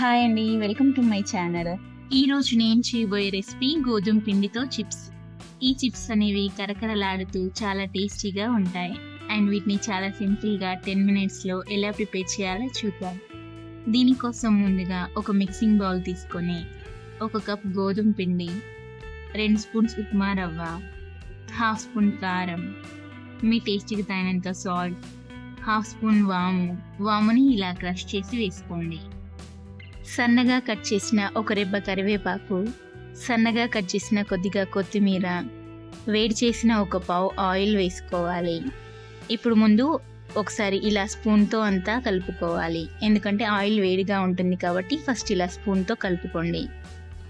Hi అండి welcome to my channel. ఈరోజు నేను చేయబోయే రెసిపీ గోధుమ పిండితో చిప్స్. ఈ చిప్స్ అనేవి కరకరలాడుతూ చాలా టేస్టీగా ఉంటాయి. అండ్ వీటిని చాలా సింపుల్గా టెన్ మినిట్స్లో ఎలా ప్రిపేర్ చేయాలో చూద్దాం. దీనికోసం ముందుగా ఒక మిక్సింగ్ బౌల్ తీసుకొని ఒక కప్ గోధుమ పిండి రెండు స్పూన్స్ ఉప్మా రవ్వ హాఫ్ స్పూన్ కారం మీ టేస్ట్కి తగినంత సాల్ట్ హాఫ్ స్పూన్ వాము. వాముని ఇలా క్రష్ చేసి వేసుకోండి. సన్నగా కట్ చేసిన ఒక రెబ్బ కరివేపాకు సన్నగా కట్ చేసిన కొద్దిగా కొత్తిమీర వేడి చేసిన ఒక పావు ఆయిల్ వేసుకోవాలి. ఇప్పుడు ముందు ఒకసారి ఇలా స్పూన్తో అంతా కలుపుకోవాలి. ఎందుకంటే ఆయిల్ వేడిగా ఉంటుంది కాబట్టి ఫస్ట్ ఇలా స్పూన్తో కలుపుకోండి.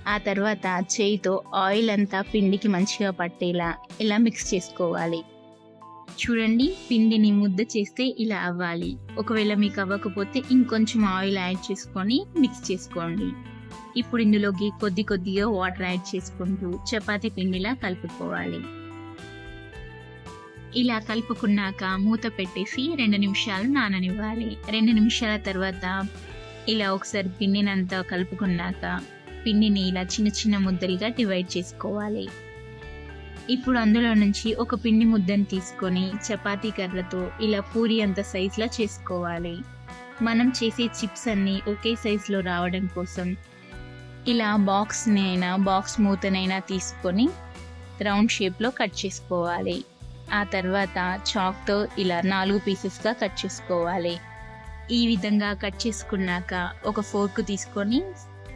ఆ తర్వాత చేయితో ఆయిల్ అంతా పిండికి మంచిగా పట్టేలా ఇలా మిక్స్ చేసుకోవాలి. చూడండి పిండిని ముద్ద చేస్తే ఇలా అవ్వాలి. ఒకవేళ మీకు అవ్వకపోతే ఇంకొంచెం ఆయిల్ యాడ్ చేసుకొని మిక్స్ చేసుకోండి. ఇప్పుడు ఇందులోకి కొద్ది కొద్దిగా వాటర్ యాడ్ చేసుకుంటూ చపాతి పిండిలా కలుపుకోవాలి. ఇలా కలుపుకున్నాక మూత పెట్టేసి రెండు నిమిషాలు నాననివ్వాలి. రెండు నిమిషాల తర్వాత ఇలా ఒకసారి పిండినంతా కలుపుకున్నాక పిండిని ఇలా చిన్న చిన్న ముద్దలుగా డివైడ్ చేసుకోవాలి. ఇప్పుడు అందులో నుంచి ఒక పిండి ముద్దను తీసుకొని చపాతీ కర్రతో ఇలా పూరి అంత సైజులా చేసుకోవాలి. మనం చేసే చిప్స్ అన్నీ ఒకే సైజులో రావడం కోసం ఇలా బాక్స్ని అయినా బాక్స్ మూతనైనా తీసుకొని రౌండ్ షేప్లో కట్ చేసుకోవాలి. ఆ తర్వాత చాక్తో ఇలా నాలుగు పీసెస్గా కట్ చేసుకోవాలి. ఈ విధంగా కట్ చేసుకున్నాక ఒక ఫోర్క్ తీసుకొని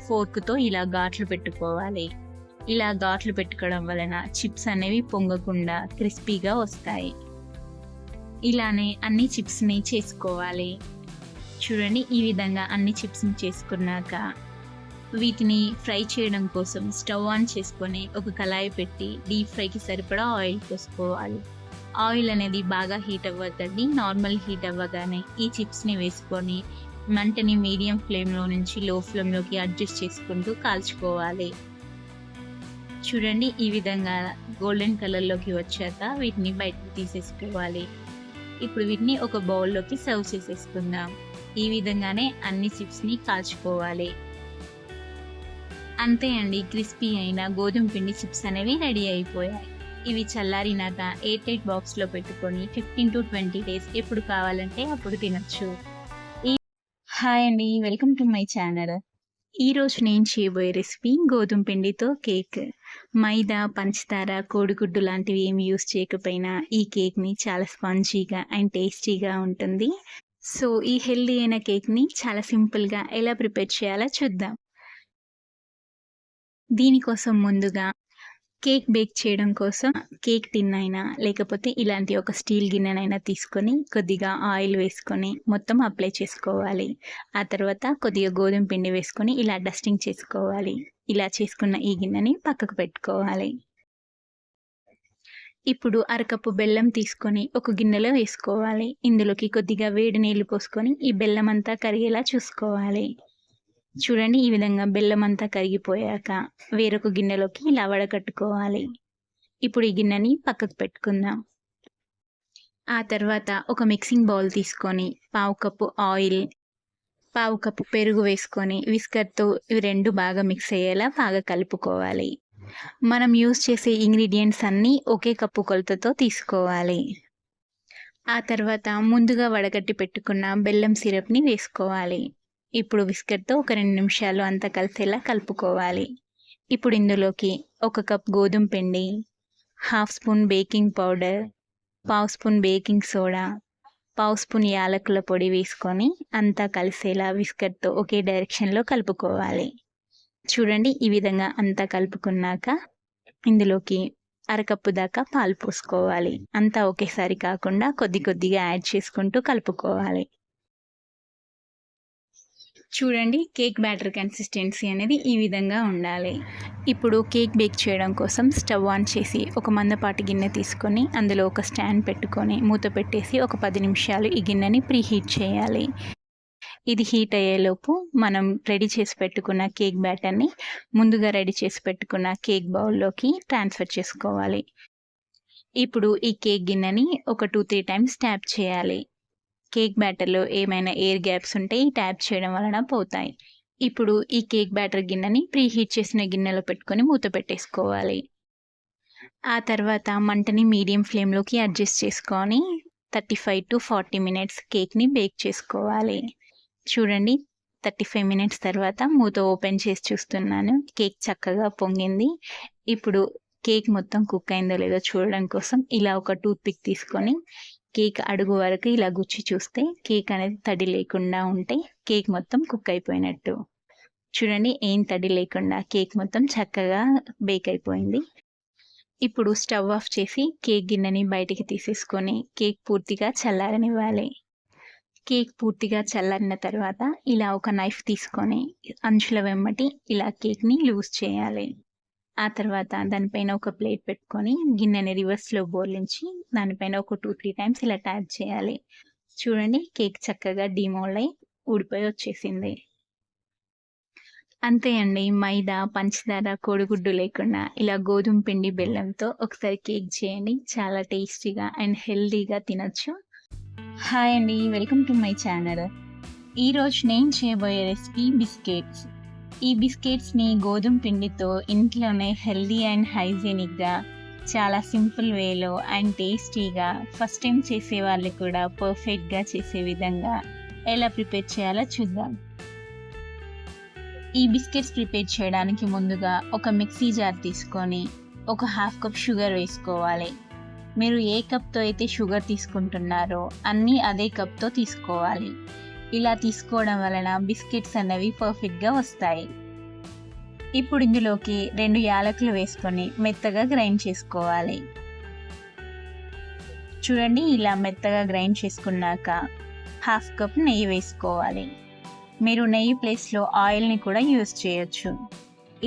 ఫోర్క్తో ఇలా ఘాట్లు పెట్టుకోవాలి. ఇలా ఘాట్లు పెట్టుకోవడం వలన చిప్స్ అనేవి పొంగకుండా క్రిస్పీగా వస్తాయి. ఇలానే అన్ని చిప్స్ని చేసుకోవాలి. చూడండి ఈ విధంగా అన్ని చిప్స్ని చేసుకున్నాక వీటిని ఫ్రై చేయడం కోసం స్టవ్ ఆన్ చేసుకొని ఒక కళాయి పెట్టి డీప్ ఫ్రైకి సరిపడా ఆయిల్ పోసుకోవాలి. ఆయిల్ అనేది బాగా హీట్ అవ్వద్దండి. నార్మల్ హీట్ అవ్వగానే ఈ చిప్స్ని వేసుకొని మంటని మీడియం ఫ్లేమ్లో నుంచి లో ఫ్లేమ్లోకి అడ్జస్ట్ చేసుకుంటూ కాల్చుకోవాలి. చూడండి ఈ విధంగా గోల్డెన్ కలర్లోకి వచ్చాక వీటిని బయటకు తీసేసుకోవాలి. ఇప్పుడు వీటిని ఒక బౌల్లోకి సర్వ్ చేసేసుకుందాం. ఈ విధంగానే అన్ని చిప్స్ని కాల్చుకోవాలి. అంతే అండి క్రిస్పీ అయిన గోధుమ పిండి చిప్స్ అనేవి రెడీ అయిపోయాయి. ఇవి చల్లారినాక ఎయిట్ ఎయిట్ బాక్స్లో పెట్టుకొని ఫిఫ్టీన్ టు ట్వంటీ డేస్ ఎప్పుడు కావాలంటే అప్పుడు తినచ్చు. హాయ్ అండి వెల్కమ్ టు మై ఛానల్ ఈ రోజు నేను చేయబోయే రెసిపీ గోధుమ పిండితో కేక్ మైదా పంచదార కోడిగుడ్డు లాంటివి ఏమి యూస్ చేయకపోయినా ఈ కేక్ని చాలా స్పాంజీగా అండ్ టేస్టీగా ఉంటుంది. సో ఈ హెల్దీ అయిన కేక్ని చాలా సింపుల్గా ఎలా ప్రిపేర్ చేయాలో చూద్దాం. దీనికోసం ముందుగా కేక్ బేక్ చేయడం కోసం కేక్ టిన్ అయినా లేకపోతే ఇలాంటి ఒక స్టీల్ గిన్నెనైనా తీసుకొని కొద్దిగా ఆయిల్ వేసుకొని మొత్తం అప్లై చేసుకోవాలి. ఆ తర్వాత కొద్దిగా గోధుమ పిండి వేసుకొని ఇలా డస్టింగ్ చేసుకోవాలి. ఇలా చేసుకున్న ఈ గిన్నెని పక్కకు పెట్టుకోవాలి. ఇప్పుడు అరకప్పు బెల్లం తీసుకొని ఒక గిన్నెలో వేసుకోవాలి. ఇందులోకి కొద్దిగా వేడి నీళ్ళు పోసుకొని ఈ బెల్లం అంతా కరిగేలా చూసుకోవాలి. చూడండి ఈ విధంగా బెల్లం అంతా కరిగిపోయాక వేరొక గిన్నెలోకి ఇలా వడకట్టుకోవాలి ఇప్పుడు ఈ గిన్నెని పక్కకు పెట్టుకుందాం. ఆ తర్వాత ఒక మిక్సింగ్ బౌల్ తీసుకొని పావు కప్పు ఆయిల్ పావు కప్పు పెరుగు వేసుకొని విస్కర్తో ఇవి రెండు బాగా మిక్స్ అయ్యేలా బాగా కలుపుకోవాలి. మనం యూస్ చేసే ఇంగ్రీడియంట్స్ అన్నీ ఒకే కప్పు కొలతతో తీసుకోవాలి. ఆ తర్వాత ముందుగా వడగట్టి పెట్టుకున్న బెల్లం సిరప్ని వేసుకోవాలి. ఇప్పుడు బిస్కెట్తో ఒక రెండు నిమిషాలు అంతా కలిసేలా కలుపుకోవాలి. ఇప్పుడు ఇందులోకి ఒక కప్ గోధుమ పిండి హాఫ్ స్పూన్ బేకింగ్ పౌడర్ పావు స్పూన్ బేకింగ్ సోడా పావు స్పూన్ యాలకుల పొడి వేసుకొని అంతా కలిసేలా బిస్కెట్తో ఒకే డైరెక్షన్లో కలుపుకోవాలి. చూడండి ఈ విధంగా అంతా కలుపుకున్నాక ఇందులోకి అరకప్పు దాకా పాలు పోసుకోవాలి. అంతా ఒకేసారి కాకుండా కొద్ది కొద్దిగా యాడ్ చేసుకుంటూ కలుపుకోవాలి. చూడండి కేక్ బ్యాటర్ కన్సిస్టెన్సీ అనేది ఈ విధంగా ఉండాలి. ఇప్పుడు కేక్ బేక్ చేయడం కోసం స్టవ్ ఆన్ చేసి ఒక మందపాటి గిన్నె తీసుకొని అందులో ఒక స్టాండ్ పెట్టుకొని మూత పెట్టేసి ఒక పది నిమిషాలు ఈ గిన్నెని ప్రీ హీట్ చేయాలి. ఇది హీట్ అయ్యేలోపు మనం రెడీ చేసి పెట్టుకున్న కేక్ బ్యాటర్ని ముందుగా రెడీ చేసి పెట్టుకున్న కేక్ బౌల్లోకి ట్రాన్స్ఫర్ చేసుకోవాలి. ఇప్పుడు ఈ కేక్ గిన్నెని ఒక టూ త్రీ టైమ్స్ ట్యాప్ చేయాలి. కేక్ బ్యాటర్లో ఏమైనా ఎయిర్ గ్యాప్స్ ఉంటే ఈ ట్యాప్ చేయడం వలన పోతాయి. ఇప్పుడు ఈ కేక్ బ్యాటర్ గిన్నెని ప్రీ హీట్ చేసిన గిన్నెలో పెట్టుకొని మూత పెట్టేసుకోవాలి. ఆ తర్వాత మంటని మీడియం ఫ్లేమ్లోకి అడ్జస్ట్ చేసుకొని thirty five to forty minutes కేక్ని బేక్ చేసుకోవాలి. చూడండి థర్టీ ఫైవ్ మినిట్స్ తర్వాత మూత ఓపెన్ చేసి చూస్తున్నాను. కేక్ చక్కగా పొంగింది. ఇప్పుడు కేక్ మొత్తం కుక్ అయిందో లేదో చూడడం కోసం ఇలా ఒక టూత్ పిక్ తీసుకొని కేక్ అడుగు వరకు ఇలా గుచ్చి చూస్తే కేక్ అనేది తడి లేకుండా ఉంటే కేక్ మొత్తం కుక్ అయిపోయినట్టు. చూడండి ఏం తడి లేకుండా కేక్ మొత్తం చక్కగా బేక్ అయిపోయింది. ఇప్పుడు స్టవ్ ఆఫ్ చేసి కేక్ గిన్నెని బయటికి తీసేసుకొని కేక్ పూర్తిగా చల్లారనివ్వాలి. కేక్ పూర్తిగా చల్లారిన తర్వాత ఇలా ఒక నైఫ్ తీసుకొని అంచుల వెమ్మటి ఇలా కేక్ని లూజ్ చేయాలి. ఆ తర్వాత దానిపైన ఒక ప్లేట్ పెట్టుకొని గిన్నెని రివర్స్లో బోర్లించి దానిపైన ఒక టూ త్రీ టైమ్స్ ఇలా ట్యాప్ చేయాలి. చూడండి కేక్ చక్కగా డిమోల్డ్ అయి ఊడిపోయి వచ్చేసింది. అంతే అండి మైదా పంచదార కోడిగుడ్డు లేకుండా ఇలా గోధుమ పిండి బెల్లంతో ఒకసారి కేక్ చేయండి. చాలా టేస్టీగా అండ్ హెల్దీగా తినొచ్చు. హాయ్ అండి వెల్కమ్ టు మై ఛానల్. ఈరోజు నేను చేయబోయే రెసిపీ బిస్కెట్స్. ఈ బిస్కెట్స్ని గోధుమ పిండితో ఇంట్లోనే హెల్దీ అండ్ హైజీనిక్గా చాలా సింపుల్ వేలో అండ్ టేస్టీగా ఫస్ట్ టైం చేసే వాళ్ళు కూడా పర్ఫెక్ట్గా చేసే విధంగా ఎలా ప్రిపేర్ చేయాలో చూద్దాం. ఈ బిస్కెట్స్ ప్రిపేర్ చేయడానికి ముందుగా ఒక మిక్సీ జార్ తీసుకొని ఒక హాఫ్ కప్ షుగర్ వేసుకోవాలి. మీరు ఏ కప్తో అయితే షుగర్ తీసుకుంటున్నారో అన్నీ అదే కప్తో తీసుకోవాలి. ఇలా తీసుకోవడం వలన బిస్కెట్స్ అనేవి పర్ఫెక్ట్గా వస్తాయి. ఇప్పుడు ఇందులోకి రెండు యాలకులు వేసుకొని మెత్తగా గ్రైండ్ చేసుకోవాలి. చూడండి ఇలా మెత్తగా గ్రైండ్ చేసుకున్నాక హాఫ్ కప్ నెయ్యి వేసుకోవాలి. మీరు నెయ్యి ప్లేస్లో ఆయిల్ని కూడా యూస్ చేయొచ్చు.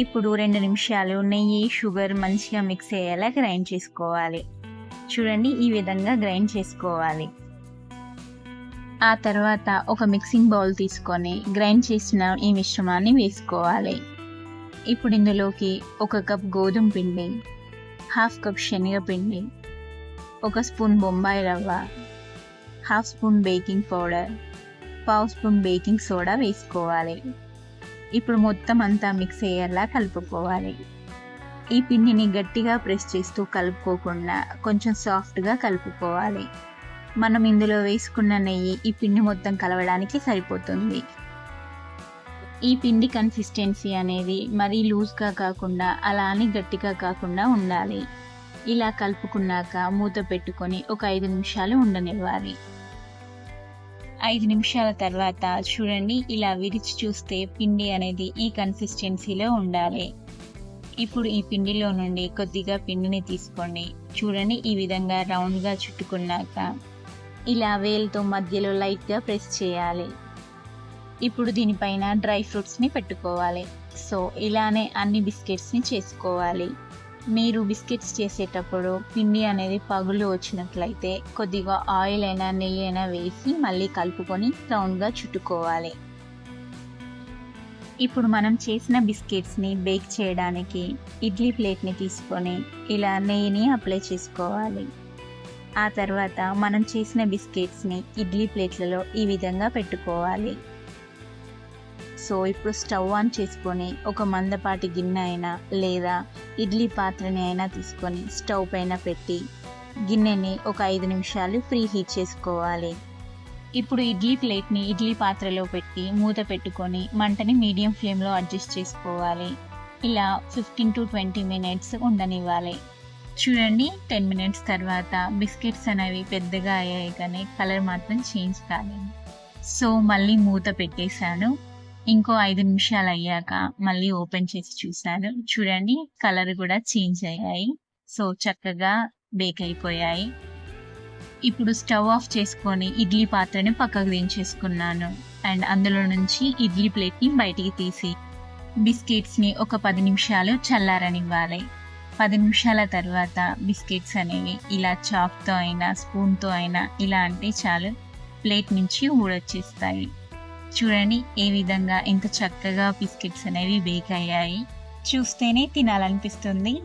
ఇప్పుడు రెండు నిమిషాలు నెయ్యి షుగర్ మంచిగా మిక్స్ అయ్యేలా గ్రైండ్ చేసుకోవాలి. చూడండి ఈ విధంగా గ్రైండ్ చేసుకోవాలి. ఆ తర్వాత ఒక మిక్సింగ్ బౌల్ తీసుకొని గ్రైండ్ చేసిన ఈ మిశ్రమాన్ని వేసుకోవాలి. ఇప్పుడు ఇందులోకి ఒక కప్ గోధుమ పిండి హాఫ్ కప్ శనగపిండి ఒక స్పూన్ బొంబాయి రవ్వ హాఫ్ స్పూన్ బేకింగ్ పౌడర్ పావు స్పూన్ బేకింగ్ సోడా వేసుకోవాలి. ఇప్పుడు మొత్తం అంతా మిక్స్ అయ్యేలా కలుపుకోవాలి. ఈ పిండిని గట్టిగా ప్రెస్ చేస్తూ కలుపుకోకుండా కొంచెం సాఫ్ట్గా కలుపుకోవాలి. మనం ఇందులో వేసుకున్న నెయ్యి ఈ పిండి మొత్తం కలవడానికి సరిపోతుంది. ఈ పిండి కన్సిస్టెన్సీ అనేది మరీ లూజ్గా కాకుండా అలా అని గట్టిగా కాకుండా ఉండాలి. ఇలా కలుపుకున్నాక మూత పెట్టుకొని ఒక ఐదు నిమిషాలు ఉండనివ్వాలి. ఐదు నిమిషాల తర్వాత చూడండి ఇలా విరిచి చూస్తే పిండి అనేది ఈ కన్సిస్టెన్సీలో ఉండాలి. ఇప్పుడు ఈ పిండిలో నుండి కొద్దిగా పిండిని తీసుకోండి. చూడండి ఈ విధంగా రౌండ్గా చుట్టుకున్నాక ఇలా వేలుతో మధ్యలో లైట్గా ప్రెస్ చేయాలి. ఇప్పుడు దీనిపైన డ్రై ఫ్రూట్స్ని పెట్టుకోవాలి. సో ఇలానే అన్ని బిస్కెట్స్ని చేసుకోవాలి. మీరు బిస్కెట్స్ చేసేటప్పుడు పిండి అనేది పగులు వచ్చినట్లయితే కొద్దిగా ఆయిల్ అయినా నెయ్యి అయినా వేసి మళ్ళీ కలుపుకొని రౌండ్గా చుట్టుకోవాలి. ఇప్పుడు మనం చేసిన బిస్కెట్స్ని బేక్ చేయడానికి ఇడ్లీ ప్లేట్ని తీసుకొని ఇలా నెయ్యిని అప్లై చేసుకోవాలి. ఆ తర్వాత మనం చేసిన బిస్కెట్స్ని ఇడ్లీ ప్లేట్లలో ఈ విధంగా పెట్టుకోవాలి. సో ఇప్పుడు స్టవ్ ఆన్ చేసుకొని ఒక మందపాటి గిన్నె అయినా లేదా ఇడ్లీ పాత్రని అయినా తీసుకొని స్టవ్ పైన పెట్టి గిన్నెని ఒక ఐదు నిమిషాలు ఫ్రీ హీట్ చేసుకోవాలి. ఇప్పుడు ఇడ్లీ ప్లేట్ని ఇడ్లీ పాత్రలో పెట్టి మూత పెట్టుకొని మంటని మీడియం ఫ్లేమ్లో అడ్జస్ట్ చేసుకోవాలి. ఇలా ఫిఫ్టీన్ టు ట్వంటీ మినిట్స్ ఉండనివ్వాలి. చూడండి టెన్ మినిట్స్ తర్వాత బిస్కెట్స్ అనేవి పెద్దగా అయ్యాయి కానీ కలర్ మాత్రం చేంజ్ కాలేదు. సో మళ్ళీ మూత పెట్టేశాను. ఇంకో ఐదు నిమిషాలు అయ్యాక మళ్ళీ ఓపెన్ చేసి చూశాను. చూడండి కలర్ కూడా చేంజ్ అయ్యాయి. సో చక్కగా బేక్ అయిపోయాయి. ఇప్పుడు స్టవ్ ఆఫ్ చేసుకొని ఇడ్లీ పాత్రని పక్కకు దించేసుకున్నాను. అండ్ అందులో నుంచి ఇడ్లీ ప్లేట్ని బయటికి తీసి బిస్కెట్స్ని ఒక పది నిమిషాలు చల్లారనివ్వాలి. పది నిమిషాల తర్వాత బిస్కెట్స్ అనేవి ఇలా చాక్తో అయినా స్పూన్తో అయినా ఇలా అంటే చాలు ప్లేట్ నుంచి ఊడొచ్చేస్తాయి. చూడండి ఏ విధంగా ఎంత చక్కగా బిస్కెట్స్ అనేవి బేక్ అయ్యాయి. చూస్తేనే తినాలనిపిస్తుంది.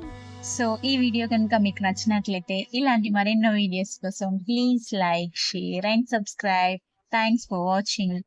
సో ఈ వీడియో కనుక మీకు నచ్చినట్లయితే ఇలాంటి మరెన్నో వీడియోస్ కోసం please like share and subscribe. Thanks for watching.